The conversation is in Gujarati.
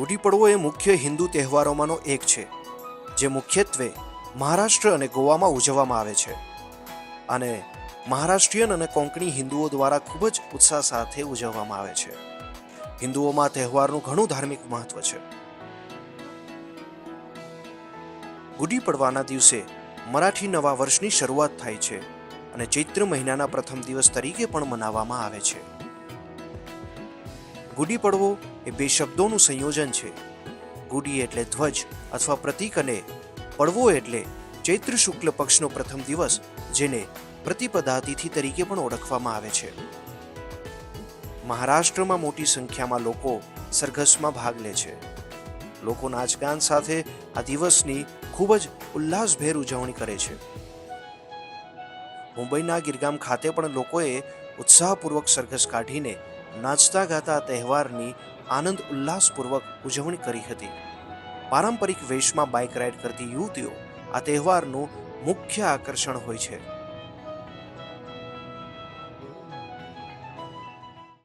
ગુડી પડવો એ મુખ્ય હિન્દુ તહેવારોમાંનો એક છે, જે મુખ્યત્વે મહારાષ્ટ્ર અને ગોવામાં ઉજવવામાં આવે છે. અને મહારાષ્ટ્રીયન અને કોંકણી હિન્દુઓ દ્વારા ખૂબ જ ઉત્સાહ સાથે ઉજવવામાં આવે છે. હિન્દુઓમાં તહેવારનું ઘણું ધાર્મિક મહત્વ છે. ગુડી પડવાના દિવસે મરાઠી નવા વર્ષની શરૂઆત થાય છે અને ચૈત્ર મહિનાના પ્રથમ દિવસ તરીકે પણ મનાવવામાં આવે છે. ગુડી પડવો એ બે શબ્દોનું સંયોજન છે. ગુડી એટલે ધ્વજ અથવા પ્રતીક અને પડવો એટલે ચૈત્ર શુક્લ પક્ષનો પ્રથમ દિવસ, જેને પ્રતિપદાતિથિ તરીકે પણ ઓળખવામાં આવે છે. મહારાષ્ટ્રમાં મોટી સંખ્યામાં લોકો સરઘસમાં ભાગ લે છે. લોકો નાચગાન સાથે આ દિવસની ખૂબ જ ઉલ્લાસભેર ઉજવણી કરે છે. મુંબઈના ગિરગામ ખાતે પણ લોકોએ ઉત્સાહપૂર્વક સરઘસ કાઢીને નાચતા ગાતા તહેવારની આનંદ ઉલ્લાસપૂર્વક ઉજવણી કરી હતી. પારંપરિક વેશમાં બાઇક રાઇડ કરતી યુવતીઓ આ તહેવારનું મુખ્ય આકર્ષણ હોય છે.